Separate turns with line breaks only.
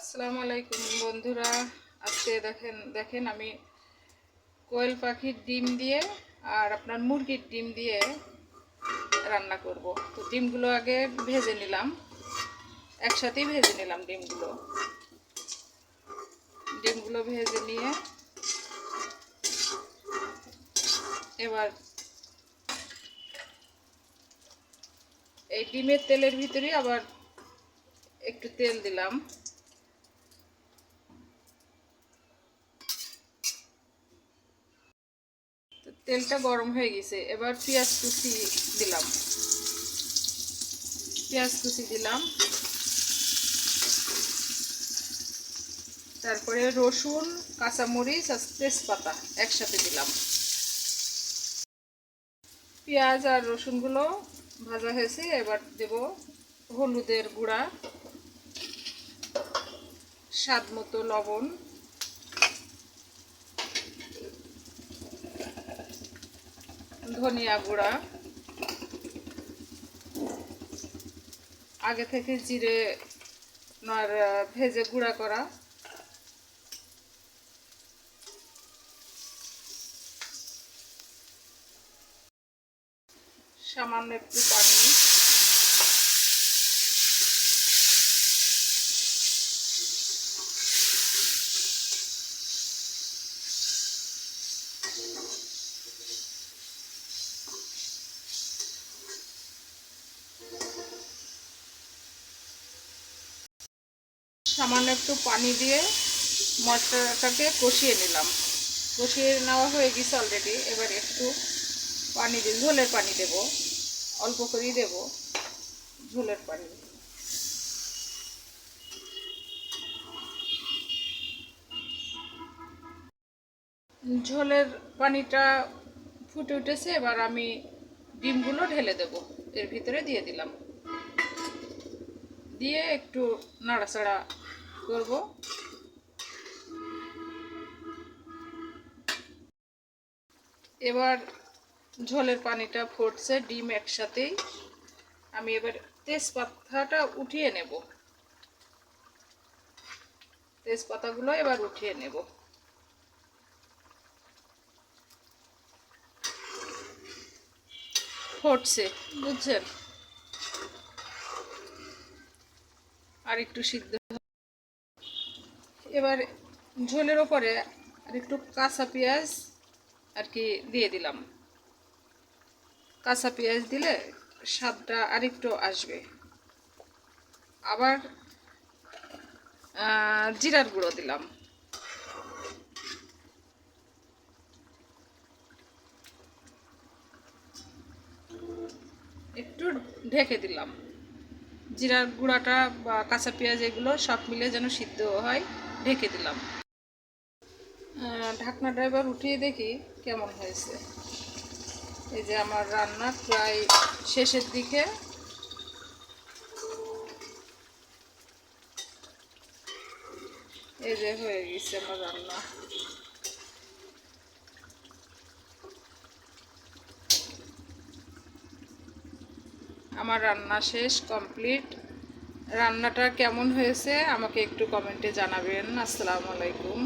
আসসালামু আলাইকুম, বন্ধুরা। আজকে দেখেন দেখেন আমি কোয়েল পাখির ডিম দিয়ে আর আপনার মুরগির ডিম দিয়ে রান্না করব। তো ডিমগুলো আগে ভেজে নিলাম। একসাথেই ভেজে নিলাম ডিমগুলো। ডিমগুলো ভেজে নিয়ে এবার এই ডিমের তেলের ভিতরে আবার একটু তেল দিলাম। তেলটা গরম হয়ে গেছে, এবার পেঁয়াজ কুচি দিলাম। পেঁয়াজ কুচি দিলাম। তারপরে রসুন, কাঁচামরিচ আর তেজপাতা একসাথে দিলাম। পেঁয়াজ আর রসুনগুলো ভাজা হয়েছে, এবার দেব হলুদের গুঁড়া, স্বাদ মতো লবণ। ধনিয়া গুঁড়া। আগে থেকে জিরে নার ভেজে গুঁড়া করা। সামান্য একটু পানি সামান্য একটু পানি দিয়ে মশলাটাকে কষিয়ে নিলাম। কষিয়ে নেওয়া হয়ে গেছে অলরেডি এবার একটু পানি দিয়ে, ঝোলের পানি দেব। অল্প করেই দেব ঝোলের পানি। ঝোলের পানিটা ফুটে উঠেছে, এবার আমি ডিমগুলো ঢেলে দেব। এর ভিতরে দিয়ে দিলাম। দিয়ে একটু নাড়াচাড়া করব। এবার ঝোলের পানিটা ফুটছে, ডিম একসাথেই। আমি এবার তেজপাতাটা উঠিয়ে নেব। তেজপাতাগুলো এবার উঠিয়ে নেব। ফুটছে, বুঝছেন? আর একটু সিদ্ধ এবার ঝোলের ওপরে আর একটু কাঁচা পেঁয়াজ আর কি দিয়ে দিলাম। কাঁচা পেঁয়াজ দিলে স্বাদটা আরেকটু আসবে। আবার জিরার গুঁড়ো দিলাম। একটু ঢেকে দিলাম। জিরার গুঁড়াটা বা কাঁচা পেঁয়াজ এগুলো সব মিলে যেন সিদ্ধ হয়, ঢেকে দিলাম। ঢাকনাটা এবার উঠিয়ে দেখি কেমন হয়েছে। এই যে আমার রান্না প্রায় শেষের দিকে। এই যে হয়ে গেছে আমার রান্না। আমার রান্না শেষ কমপ্লিট রান্নাটা কেমন হয়েছে আমাকে একটু কমেন্টে জানাবেন। আসসালামু আলাইকুম।